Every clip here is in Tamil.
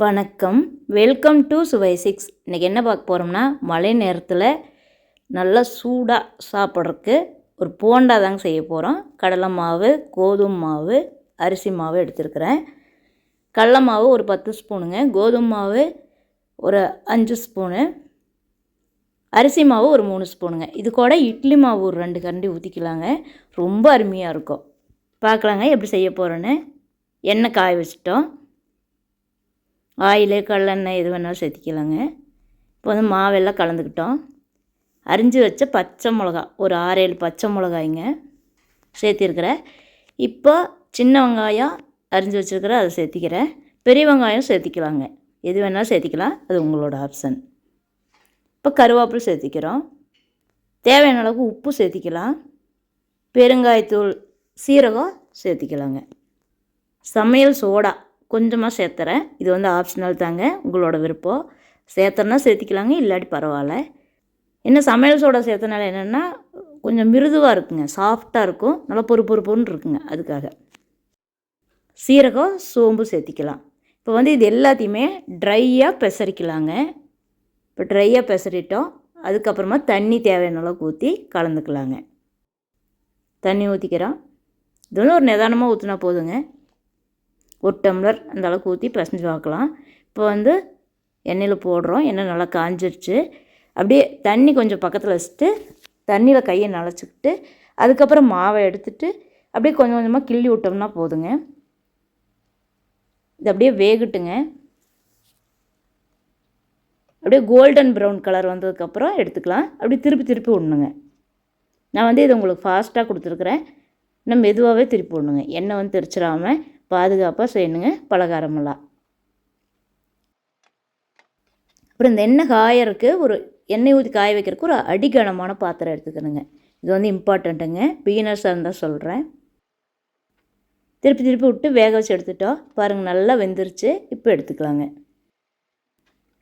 வணக்கம். வெல்கம் டு சுவை சிக்ஸ் இன்றைக்கி என்ன பார்க்க போகிறோம்னா மழை நேரத்தில் நல்லா சூடாக சாப்பிட்றதுக்கு ஒரு போண்டா தாங்க செய்ய போகிறோம் கடலை மாவு கோதுமை மாவு அரிசி மாவு எடுத்துருக்கிறேன். கடலை மாவு ஒரு பத்து ஸ்பூனுங்க. கோதுமை மாவு ஒரு அஞ்சு ஸ்பூனு. அரிசி மாவு ஒரு மூணு ஸ்பூனுங்க. இது கூட இட்லி மாவு ஒரு ரெண்டு கரண்டி ஊற்றிக்கலாங்க ரொம்ப அருமையாக இருக்கும். பார்க்கலாங்க எப்படி செய்ய போகிறோன்னு எண்ணெய் காய வச்சிட்டோம். ஆயில் கடலெண்ணெய் எது வேணாலும் சேர்த்திக்கலாங்க. இப்போ வந்து மாவெல்லாம் கலந்துக்கிட்டோம். அரிஞ்சு வச்ச பச்சை மிளகா ஒரு ஆறு ஏழு பச்சை மிளகாய்ங்க சேர்த்திருக்கிறேன். இப்போ சின்ன வெங்காயம் அரிஞ்சு வச்சுருக்கிறேன் அதை சேர்த்திக்கிறேன். பெரிய வெங்காயம் சேர்த்திக்கலாங்க. எது வேணாலும் சேர்த்திக்கலாம் அது உங்களோட ஆப்ஷன். இப்போ கருவேப்பிலை சேர்த்திக்கிறோம். தேவையான அளவுக்கு உப்பு சேர்த்திக்கலாம். பெருங்காயத்தூள் சீரகம் சேர்த்திக்கலாங்க. சமையல் சோடா. கொஞ்சமாக சேர்த்துறேன். இது வந்து ஆப்ஷனல் தாங்க உங்களோட விருப்பம். சேர்த்துறனா சேர்த்திக்கலாங்க இல்லாட்டி பரவாயில்ல. என்ன சமையல் சோடா சேர்த்தனால என்னென்னா கொஞ்சம் மிருதுவாக இருக்குங்க சாஃப்டாக இருக்கும் நல்லா பொறு பொறுப்புன்னு இருக்குங்க அதுக்காக. சீரகம் சோம்பு சேர்த்திக்கலாம். இப்போ வந்து இது எல்லாத்தையுமே ட்ரையாக பெசரிக்கலாங்க. இப்போ ட்ரையாக பெசரிட்டோம் அதுக்கப்புறமா தண்ணி தேவையான அளவுக்கு ஊற்றி கலந்துக்கலாங்க. தண்ணி ஊற்றிக்கிறோம் இது வந்து ஒரு நிதானமாக ஊற்றினா போதுங்க. ஒரு டம்ளர் அந்த அளவுக்கு ஊற்றி பிசைஞ்சு பார்க்கலாம் இப்போ வந்து எண்ணெயில் போடுறோம். எண்ணெய் நல்லா காஞ்சிருச்சு. அப்படியே தண்ணி கொஞ்சம் பக்கத்தில் வச்சுட்டு தண்ணியில் கையை நனைச்சிக்கிட்டு அதுக்கப்புறம் மாவை எடுத்துட்டு அப்படியே கொஞ்சம் கொஞ்சமாக கிள்ளி விட்டோம்னா போதுங்க. இது அப்படியே வேகட்டுங்க. அப்படியே கோல்டன் ப்ரௌன் கலர் வந்ததுக்கப்புறம் எடுத்துக்கலாம். அப்படியே திருப்பி திருப்பி விடணுங்க நான் வந்து இது உங்களுக்கு ஃபாஸ்ட்டாக கொடுத்துருக்குறேன். இன்னும் மெதுவாகவே திருப்பி விடணுங்க எண்ணெய் வந்து தெரிச்சிடாமல் பாதுகாப்பாக செய்யணுங்க பலகாரமெல்லாம். அப்புறம் இந்த எண்ணெய் காயறதுக்கு ஒரு எண்ணெய் ஊற்றி காய வைக்கிறதுக்கு ஒரு அடிகனமான பாத்திரம் எடுத்துக்கணுங்க. இது வந்து இம்பார்ட்டண்ட்டுங்க பிகினர்ஸாக இருந்தால் சொல்கிறேன் திருப்பி திருப்பி விட்டு வேக வச்சு எடுத்துட்டோம். பாருங்கள் நல்லா வெந்துருச்சு. இப்போ எடுத்துக்கலாங்க.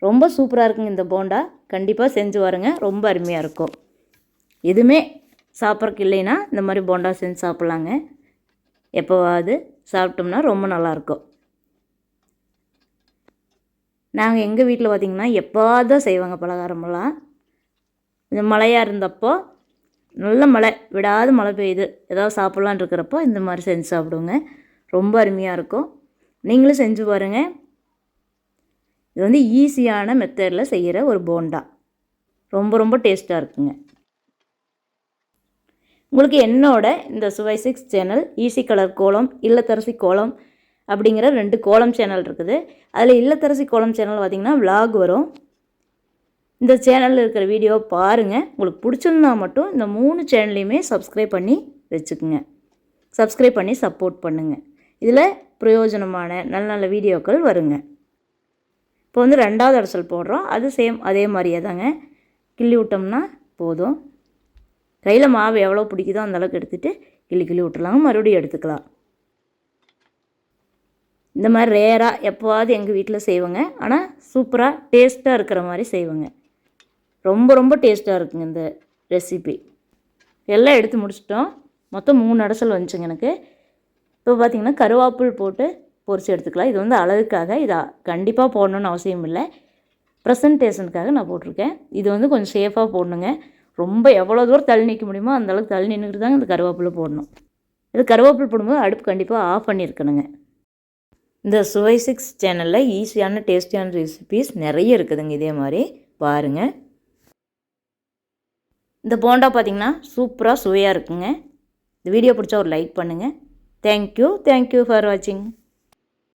ரொம்ப சூப்பராக இருக்குங்க இந்த போண்டா. கண்டிப்பாக செஞ்சு வரங்க ரொம்ப அருமையாக இருக்கும். எதுவுமே சாப்பிட்றக்கு இல்லைன்னா இந்த மாதிரி போண்டா செஞ்சு சாப்பிட்லாங்க. எப்போவாது சாப்பிட்டோம்னா ரொம்ப நல்லாயிருக்கும். நாங்கள் எங்கள் வீட்டில் பார்த்திங்கன்னா எப்போது தான் செய்வாங்க பலகாரமெல்லாம். இந்த மழையாக இருந்தப்போ நல்ல மழை விடாது மழை பெய்யுது. ஏதாவது சாப்பிட்லான் இருக்கிறப்போ இந்த மாதிரி செஞ்சு சாப்பிடுவோங்க. ரொம்ப அருமையாக இருக்கும். நீங்களும் செஞ்சு பாருங்கள் இது வந்து ஈஸியான மெத்தடில் செய்கிற ஒரு போண்டா. ரொம்ப ரொம்ப டேஸ்ட்டாக இருக்குங்க. உங்களுக்கு என்னோட இந்த சுவை சிக்ஸ் சேனல் ஈஸி கலர் கோலம் இல்லத்தரசி கோலம் அப்படிங்கிற ரெண்டு கோலம் சேனல் இருக்குது. அதில் இல்லத்தரசி கோலம் சேனல் பார்த்திங்கன்னா விலாக் வரும். இந்த சேனலில் இருக்கிற வீடியோ பாருங்கள் உங்களுக்கு பிடிச்சிருந்தா மட்டும் இந்த மூணு சேனல்லையுமே சப்ஸ்கிரைப் பண்ணி வச்சுக்குங்க. சப்ஸ்கிரைப் பண்ணி சப்போர்ட் பண்ணுங்கள் இதில் பிரயோஜனமான நல்ல நல்ல வீடியோக்கள் வருங்க. இப்போ வந்து ரெண்டாவது அரசல் போடுறோம். அது சேம் அதே மாதிரியே தாங்க. கிள்ளி விட்டோம்னா போதும். கையில் மாவு எவ்வளோ பிடிக்குதோ அந்தளவுக்கு எடுத்துகிட்டு கிள்ளி கிள்ளி விட்டுலாம் மறுபடியும் எடுத்துக்கலாம். இந்த மாதிரி ரேராக எப்போவாது எங்கள் வீட்டில் செய்வோங்க. ஆனால் சூப்பராக டேஸ்ட்டாக இருக்கிற மாதிரி செய்வோங்க. ரொம்ப ரொம்ப டேஸ்ட்டாக இருக்குங்க இந்த ரெசிபி எல்லாம் எடுத்து முடிச்சிட்டோம். மொத்தம் மூணு அடைசல் வந்துச்சுங்க எனக்கு. இப்போ பார்த்திங்கன்னா கருவேப்பில் போட்டு பொரித்து எடுத்துக்கலாம். இது வந்து அழகுக்காக இதை கண்டிப்பாக போடணுன்னு அவசியம் இல்லை ப்ரெசன்டேஷனுக்காக நான் போட்டிருக்கேன். இது வந்து கொஞ்சம் சேஃபாக போடணுங்க. ரொம்ப எவ்வளோ தூரம் தள்ளி நிற்க முடியுமோ அந்தளவுக்கு தள்ளி நின்றுட்டு தாங்க இந்த கருவேப்பிலை போடணும். இது கருவேப்பிலை போடும்போது அடுப்பு கண்டிப்பாக ஆஃப் பண்ணியிருக்கணுங்க. இந்த சுவை சிக்ஸ் சேனலில் ஈஸியான டேஸ்டியான ரெசிபீஸ் நிறைய இருக்குதுங்க இதே மாதிரி. பாருங்கள் இந்த போண்டா பார்த்திங்கன்னா சூப்பராக சுவையாக இருக்குங்க. இந்த வீடியோ பிடிச்சா ஒரு லைக் பண்ணுங்கள் தேங்க்யூ தேங்க்யூ ஃபார் வாட்சிங்